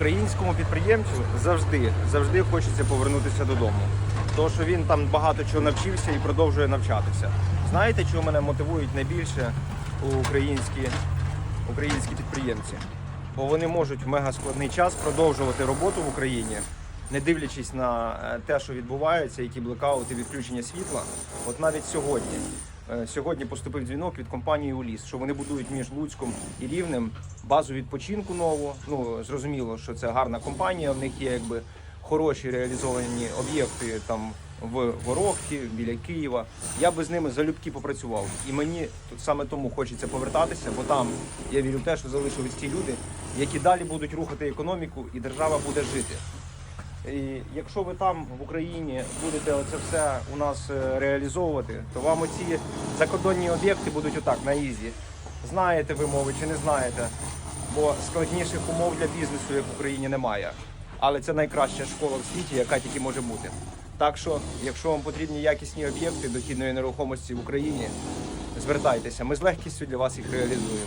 Українському підприємцю завжди, завжди хочеться повернутися додому. Тому що він там багато чого навчився і продовжує навчатися. Знаєте, чого мене мотивують найбільше українські, українські підприємці? Бо вони можуть в мегаскладний час продовжувати роботу в Україні, не дивлячись на е, те, що відбувається, які блекаути, відключення світла. От навіть сьогодні. Е, Сьогодні поступив дзвінок від компанії Уліс, що вони будують між Луцьком і Рівнем базу відпочинку нову. Ну зрозуміло, що це гарна компанія. В них є якби хороші реалізовані об'єкти там в Ворохті, біля Києва. Я би з ними залюбки попрацював. І мені тут саме тому хочеться повертатися, бо там я вірю в те, що залишились ті люди, які далі будуть рухати економіку, і держава буде жити. І якщо ви там в Україні будете це все у нас е, реалізовувати, то вам оці закордонні об'єкти будуть отак на ізі. Знаєте ви мови чи не знаєте, бо складніших умов для бізнесу, як в Україні, немає. Але це найкраща школа в світі, яка тільки може бути. Так що, якщо вам потрібні якісні об'єкти дохідної нерухомості в Україні, звертайтеся. Ми з легкістю для вас їх реалізуємо.